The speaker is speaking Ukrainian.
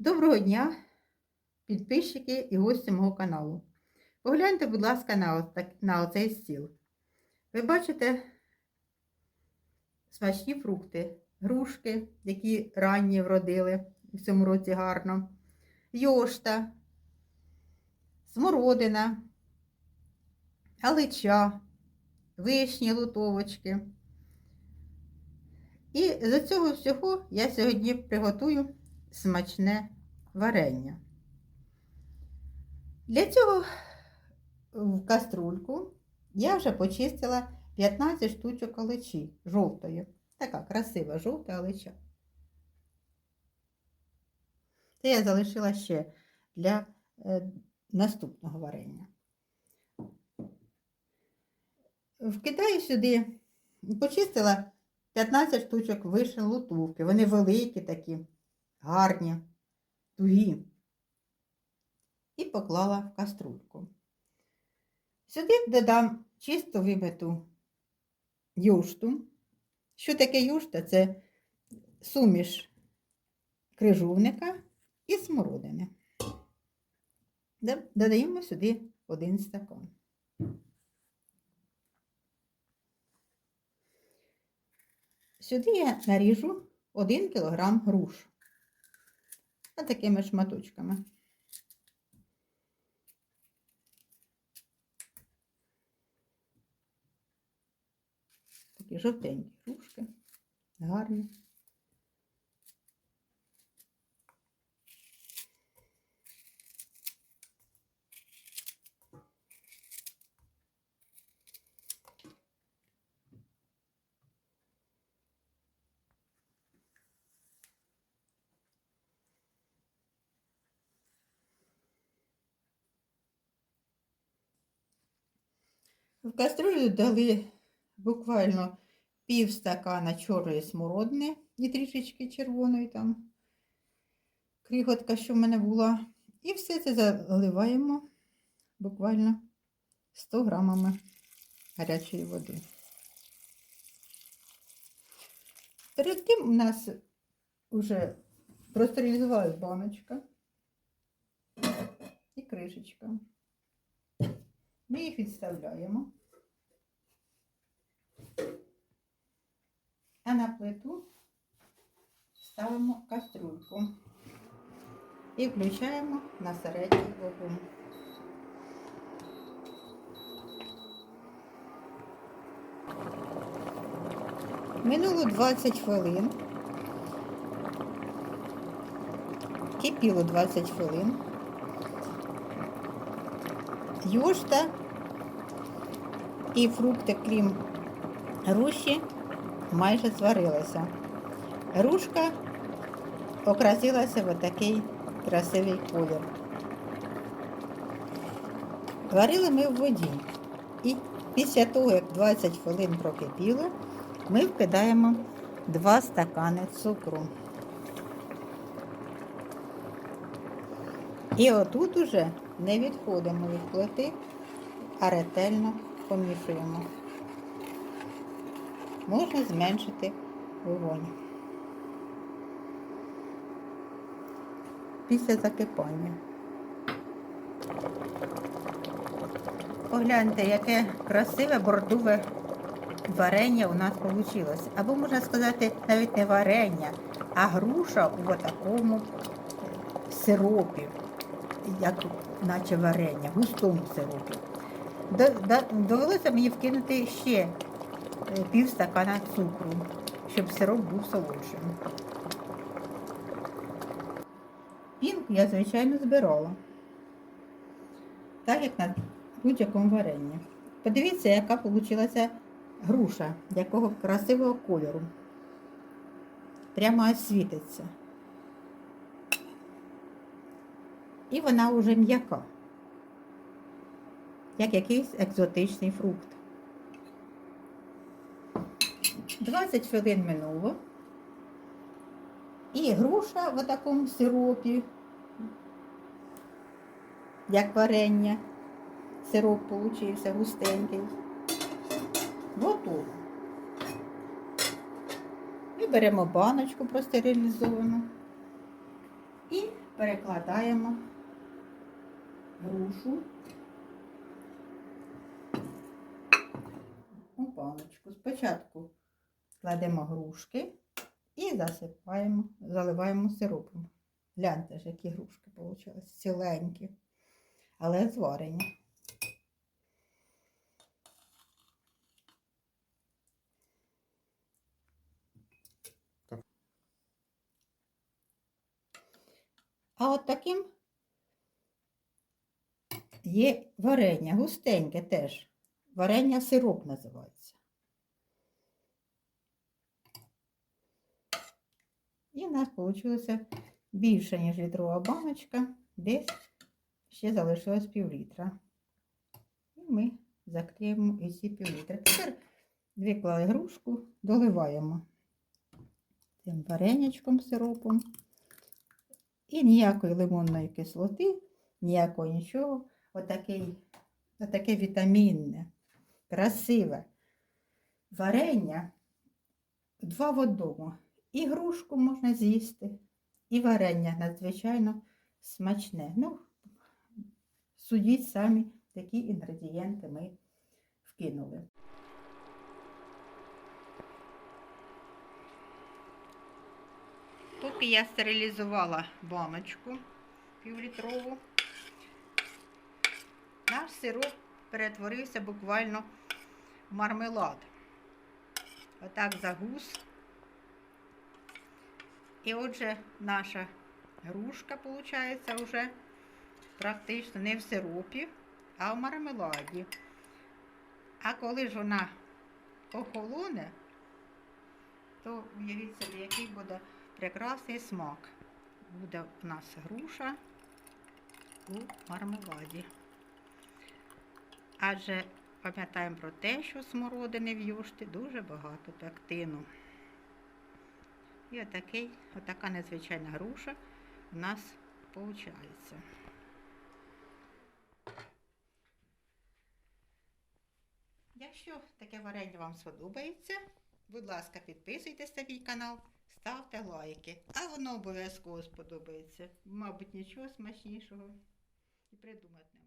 Доброго дня, підписчики і гості мого каналу. Погляньте, будь ласка, на, на оцей стіл. Ви бачите смачні фрукти, грушки, які ранні вродили в цьому році гарно, йошта, смородина, алича, вишні, лутовочки. І з цього всього я сьогодні приготую смачне варення. Для цього в каструльку я вже почистила 15 штучок олечі жовтої. Така красива жовта олеча. Це я залишила ще для е, наступного варення. Вкидаю сюди, почистила 15 штучок вишень лутовки. Вони великі такі гарні, тугі. І поклала в каструльку. Сюди додам чисто вимиту юшту. Що таке юшта? Це суміш крижовника і смородини. Додаємо сюди один стакан. Сюди я наріжу 1 кг груш. Ось такими шматочками. Такі жовтенькі рушки, гарні. В каструлю дали буквально пів стакана чорної смородини і трішечки червоної там кріготка, що в мене була. І все це заливаємо буквально 100 грамами гарячої води. Перед тим у нас вже простерилізувалась баночка і кришечка. Ми їх відставляємо. А на плиту ставимо каструльку і включаємо на середній вогонь. Минуло 20 хвилин. Кипіло 20 хвилин. Юшта і фрукти, крім груші, майже зварилися. Грушка окрасилася в такий красивий колір. Варили ми в воді. І після того, як 20 хвилин прокипіло, ми вкидаємо 2 стакани цукру. І отут уже не відходимо від плити, а ретельно помішуємо. Можна зменшити вогонь. Після закипання. Погляньте, яке красиве бордове варення у нас вийшло. Або можна сказати, навіть не варення, а груша у такому сиропі, як наче варення, густому сиропі. До- до- Довелося мені вкинути ще пів стакана цукру, щоб сироп був солодшим. Пінку я, звичайно, збирала. Так як на будь-якому варенні. Подивіться, яка вийшла груша, якого красивого кольору. Прямо аж світиться. І вона вже м'яка, як якийсь екзотичний фрукт. 20 хвилин минуло. І груша в такому сиропі, як варення. Сироп получився густенький. Готово. Ми беремо баночку простерилізовану і перекладаємо грушу у баночку. Спочатку кладемо грушки і засипаємо, заливаємо сиропом. Гляньте ж, які грушки вийшли, ціленькі, але зварені. А от таким є варення, густеньке теж. Варення сироп називається. І в нас вийшло більше, ніж літрова баночка, десь ще залишилось пів літра. І ми закриємо і ці пів. Тепер дві грушку, доливаємо цим варенячком сиропом. І ніякої лимонної кислоти, ніякого нічого. Отакий, отаке вітамінне, красиве варення два в одному. І грушку можна з'їсти, і варення надзвичайно смачне. Ну, судіть самі, такі інгредієнти ми вкинули. Поки я стерилізувала баночку півлітрову, наш сироп перетворився буквально в мармелад. Отак загус. І отже, наша грушка, виходить, вже практично не в сиропі, а в мармеладі. А коли ж вона охолоне, то уявіть собі, який буде прекрасний смак. Буде у нас груша у мармеладі. Адже пам'ятаємо про те, що смородини в юшті дуже багато пектину. І отакий, отака незвичайна груша у нас виходить. Якщо таке варення вам сподобається, будь ласка, підписуйтесь на мій канал, ставте лайки. А воно обов'язково сподобається. Мабуть, нічого смачнішого і придумати.